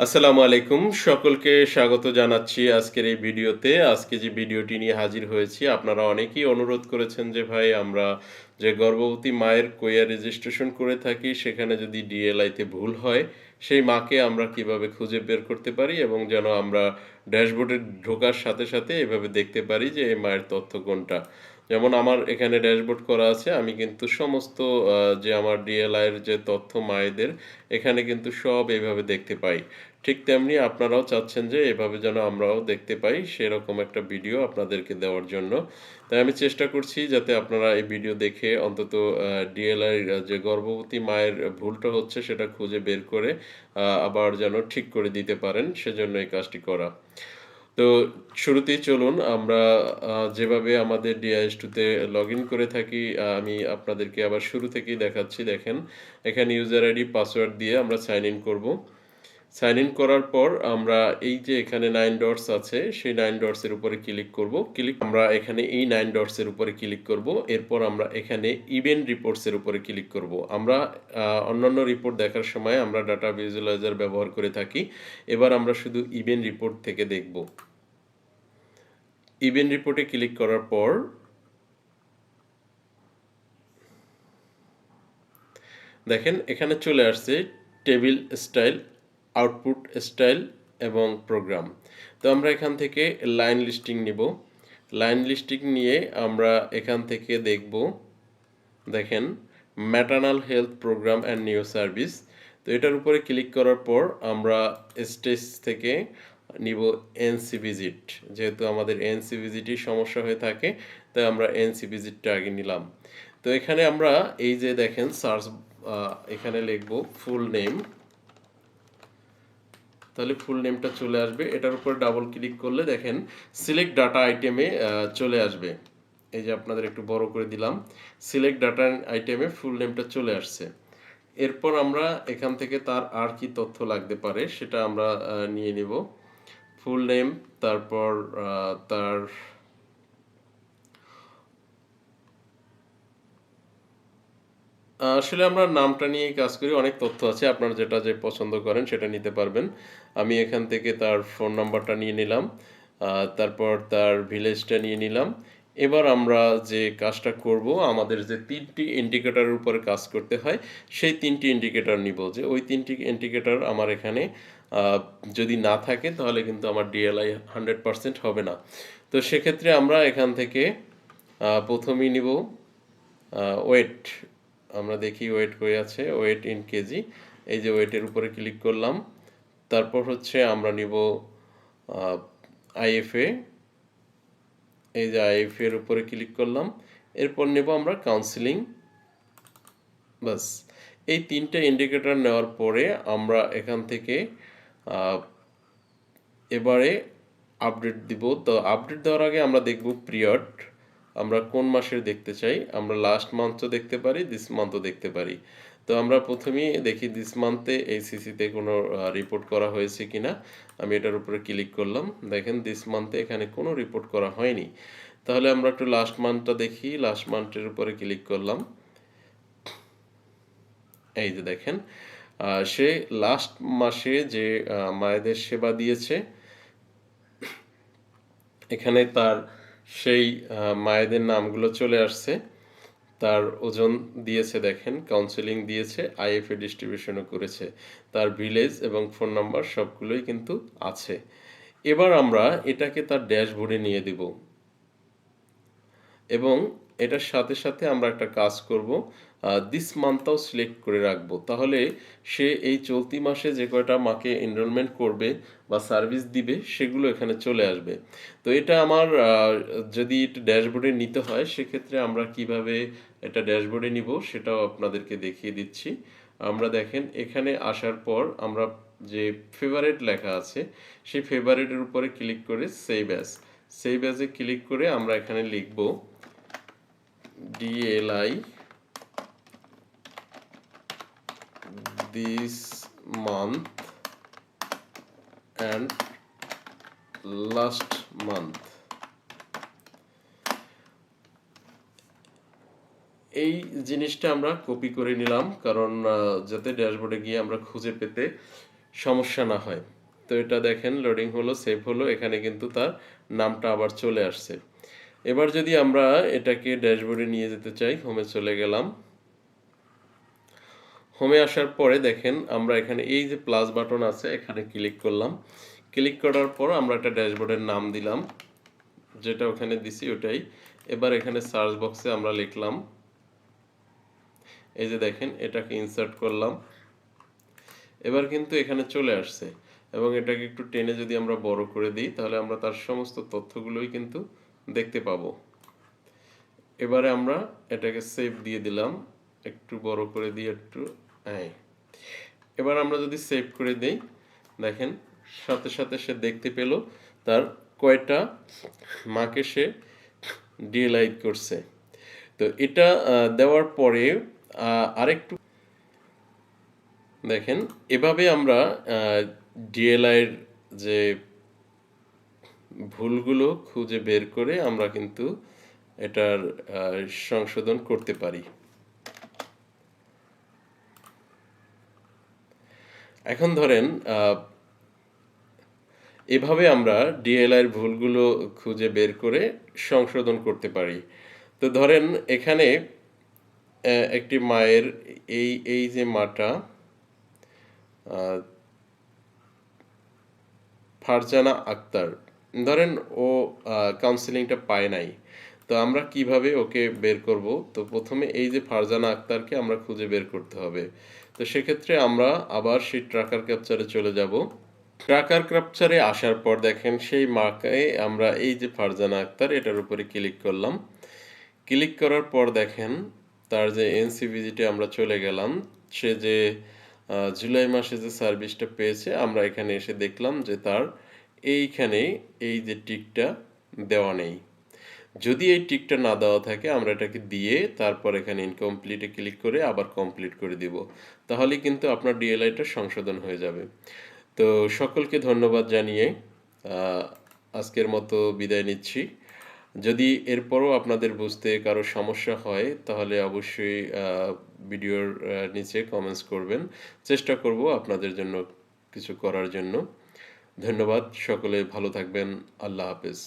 আসসালামু আলাইকুম। সকলকে স্বাগত জানাচ্ছি আজকের এই ভিডিওতে। আজকে যে ভিডিওটি নিয়ে হাজির হয়েছি, আপনারা অনেকেই অনুরোধ করেছেন যে ভাই, আমরা যে গর্ভবতী মায়ের কোয়া রেজিস্ট্রেশন করে থাকি, সেখানে যদি ডিএলআইতে ভুল হয়, সেই মাকে আমরা কীভাবে খুঁজে বের করতে পারি এবং যেন আমরা ড্যাশবোর্ডে ঢোকার সাথে সাথে এভাবে দেখতে পারি যে এই মায়ের তথ্য কোনটা। যেমন আমার এখানে ড্যাশবোর্ড করা আছে, আমি কিন্তু সমস্ত যে আমার ডিএলআইয়ের যে তথ্য মায়েদের, এখানে কিন্তু সব এইভাবে দেখতে পাই। ঠিক তেমনি আপনারাও চাচ্ছেন যে এভাবে যেন আমরাও দেখতে পাই সেরকম একটা ভিডিও আপনাদেরকে দেওয়ার জন্য। তাই আমি চেষ্টা করছি যাতে আপনারা এই ভিডিও দেখে অন্তত ডিএলআই যে গর্ভবতী মায়ের ভুলটা হচ্ছে সেটা খুঁজে বের করে আবার যেন ঠিক করে দিতে পারেন, সেজন্য এই কাজটি করা। তো শুরুতেই চলুন, আমরা যেভাবে আমাদের ডিআইএস টুতে লগ ইন করে থাকি আমি আপনাদেরকে আবার শুরু থেকেই দেখাচ্ছি। দেখেন, এখানে ইউজার আইডি পাসওয়ার্ড দিয়ে আমরা সাইন ইন করব। সাইন ইন করার পর আমরা এই যে এখানে নাইন ডটস আছে, সেই নাইন ডটসের উপরে ক্লিক করব। ক্লিক আমরা এখানে এই নাইন ডটসের উপরে ক্লিক করব। এরপর আমরা এখানে ইভেন্ট রিপোর্টসের উপরে ক্লিক করব। আমরা অন্যান্য রিপোর্ট দেখার সময় আমরা ডাটা ভিজুয়ালাইজার ব্যবহার করে থাকি। এবার আমরা শুধু ইভেন্ট রিপোর্ট থেকে দেখব। ইভেন্ট রিপোর্টে ক্লিক করার পর, দেখেন এখানে চলে আসছে টেবিল স্টাইল আউটপুট স্টাইল এবং প্রোগ্রাম তো আমরা এখান থেকে লাইন লিস্টিং নিব। লাইন লিস্টিং নিয়ে আমরা এখান থেকে দেখব, দেখেন maternal health program and new service তো এটার উপরে ক্লিক করার পর আমরা স্টেজ থেকে নিব এনসি ভিজিট যেহেতু আমাদের এনসি ভিজিটই সমস্যা হয়ে থাকে, তাই আমরা এনসি ভিজিটটা আগে নিলাম। তো এখানে আমরা এই যে দেখেন সার্চ এখানে লিখব ফুল নেম তাহলে ফুল নেমটা চলে আসবে। এটার উপর ডাবল ক্লিক করলে দেখেন সিলেক্ট ডাটা আইটেমে চলে আসবে। এই যে আপনাদের একটু বড় করে দিলাম সিলেক্ট ডাটা আইটেমে ফুল নেমটা চলে আসছে। এরপর আমরা এখান থেকে তার আর কি তথ্য লাগতে পারে, সেটা আমরা নিয়ে নিব। ফুল নেম তারপর তার আসলে আমরা নামটা নিয়েই কাজ করি, অনেক তথ্য আছে, আপনারা যেটা যে পছন্দ করেন সেটা নিতে পারবেন। আমি এখান থেকে তার ফোন নাম্বারটা নিয়ে নিলাম তারপর তার ভিলেজটা নিয়ে নিলাম। এবার আমরা যে কাজটা করব, আমাদের যে তিনটি ইন্ডিকেটারের উপরে কাজ করতে হয়, সেই তিনটি ইন্ডিকেটার নিব যে, ওই তিনটি ইন্ডিকেটার আমার এখানে যদি না থাকে তাহলে কিন্তু আমার ডিএলআই হান্ড্রেড পারসেন্ট হবে না। তো সেক্ষেত্রে আমরা এখান থেকে প্রথমেই নিব ওয়েট আমরা দেখি ওয়েট কই আছে ওয়েট ইন কেজি এই যে ওয়েটের উপরে ক্লিক করলাম। তারপর হচ্ছে আমরা নিব আইএফএ এই যে আইএফএ এর উপরে ক্লিক করলাম। এরপর নেব আমরা কাউন্সিলিং বাস এই তিনটে ইন্ডিকেটর নেওয়ার পরে আমরা এখান থেকে এবারে আপডেট দিব। তো আপডেট দেওয়ার আগে আমরা দেখব পিরিয়ড আমরা কোন মাসের দেখতে চাই? আমরা লাস্ট মান্থও দেখতে পারি দিস মান্থও দেখতে পারি। তো আমরা প্রথমেই দেখি দিস মান্থে এই সিসিতে কোনো রিপোর্ট করা হয়েছে কিনা। আমি এটার উপরে ক্লিক করলাম। দেখেন দিস মান্থে এখানে কোনো রিপোর্ট করা হয়নি। তাহলে আমরা একটু লাস্ট মান্থটা দেখি। লাস্ট মান্থের উপরে ক্লিক করলাম। এই যে দেখেন। সে লাস্ট মাসে যে মায়েদের সেবা দিয়েছে, এখানে তার সেই মায়েদের নামগুলো চলে আসছে। তার ওজন দিয়েছে দেখেন কাউন্সেলিং দিয়েছে আইএফএ ডিস্ট্রিবিউশনও করেছে। তার ভিলেজ এবং ফোন নাম্বার সবগুলোই কিন্তু আছে। এবার আমরা এটাকে তার ড্যাশবোর্ডে নিয়ে দিব। এবং এটার সাথে সাথে আমরা একটা কাজ করব দিস মান্থটাও সিলেক্ট করে রাখব। তাহলে সে এই চলতি মাসে যে কয়টা মাকে এনরোলমেন্ট করবে বা সার্ভিস দিবে, সেগুলো এখানে চলে আসবে। তো এটা আমার যদি এটা ড্যাশবোর্ডে নিতে হয়, সেক্ষেত্রে আমরা কীভাবে এটা ড্যাশবোর্ডে নিব, সেটাও আপনাদেরকে দেখিয়ে দিচ্ছি। আমরা দেখেন, এখানে আসার পর আমরা যে ফেভারেট লেখা আছে, সেই ফেভারেটের উপরে ক্লিক করে সেভ অ্যাজ সেভ অ্যাজে ক্লিক করে আমরা এখানে লিখব DLI this month and last month. এই জিনিসটা আমরা কপি করে নিলাম, কারণ যাতে ড্যাশবোর্ডে গিয়ে আমরা খুঁজে পেতে সমস্যা না হয়। তো এটা দেখেন লোডিং হলো সেভ হলো, এখানে কিন্তু তার নামটা আবার চলে আসছে। এবার যদি আমরা এটাকে ড্যাশবোর্ডে নিয়ে যেতে চাই হোমে চলে গেলাম। হোমে আসার পরে দেখেন আমরা এখানে এই যে প্লাস বাটন আছে, এখানে ক্লিক করলাম। ক্লিক করার পর আমরা একটা ড্যাশবোর্ডের নাম দিলাম, যেটা ওখানে দিছি ওটাই। এবার এখানে সার্চ বক্সে আমরা লিখলাম। এই যে দেখেন, এটাকে ইনসার্ট করলাম। এবার কিন্তু এখানে চলে আসছে। এবং এটাকে একটু টেনে যদি আমরা বড় করে দিই, তাহলে আমরা তার সমস্ত তথ্যগুলোই কিন্তু দেখতে পাবো। এবারে আমরা এটাকে সেভ দিয়ে দিলাম। একটু বড় করে দিয়ে একটু হ্যাঁ এবার আমরা যদি সেভ করে দেই, দেখেন, সাথে সাথে সে দেখতে পেল তার কয়টা মাকে সে ডিএলাইট করছে। তো এটা দেওয়ার পরে আরেকটু দেখেন, এভাবে আমরা ডিএলআইয়ের যে ভুলগুলো খুঁজে বের করে আমরা কিন্তু এটার সংশোধন করতে পারি। এখন ধরেন এভাবে আমরা ডিএলআইয়ের ভুলগুলো খুঁজে বের করে সংশোধন করতে পারি। তো ধরেন এখানে একটি মায়ের এই এই যে মাটা ফারজানা আক্তার ধরেন ও কাউন্সিলিংটা পায় নাই, তো আমরা কীভাবে ওকে বের করব? তো প্রথমে এই যে ফারজানা আক্তারকে আমরা খুঁজে বের করতে হবে। তো সেক্ষেত্রে আমরা আবার সেই ট্রাকার ক্যাপচারে চলে যাব। ট্রাকার ক্যাপচারে আসার পর দেখেন সেই মাকে আমরা এই যে ফারজানা আক্তার, এটার উপরে ক্লিক করলাম। ক্লিক করার পর দেখেন তার যে এনসিভিজিটে আমরা চলে গেলাম। সে যে জুলাই মাসে যে সার্ভিসটা পেয়েছে, আমরা এখানে এসে দেখলাম যে তার এইখানে এই যে টিকটা দেওয়া নেই। যদি এই টিকটা না দেওয়া থাকে, আমরা এটাকে দিয়ে তারপর এখানে ইনকমপ্লিটে ক্লিক করে আবার কমপ্লিট করে দিব। তাহলে কিন্তু আপনার ডিএলআইটা সংশোধন হয়ে যাবে। তো সকলকে ধন্যবাদ জানিয়ে আজকের মতো বিদায় নিচ্ছি। যদি এরপরও আপনাদের বুঝতে কারও সমস্যা হয়, তাহলে অবশ্যই ভিডিওর নিচে কমেন্টস করবেন। চেষ্টা করব আপনাদের জন্য কিছু করার জন্য। ধন্যবাদ সকলে ভালো থাকবেন আল্লাহ হাফেজ।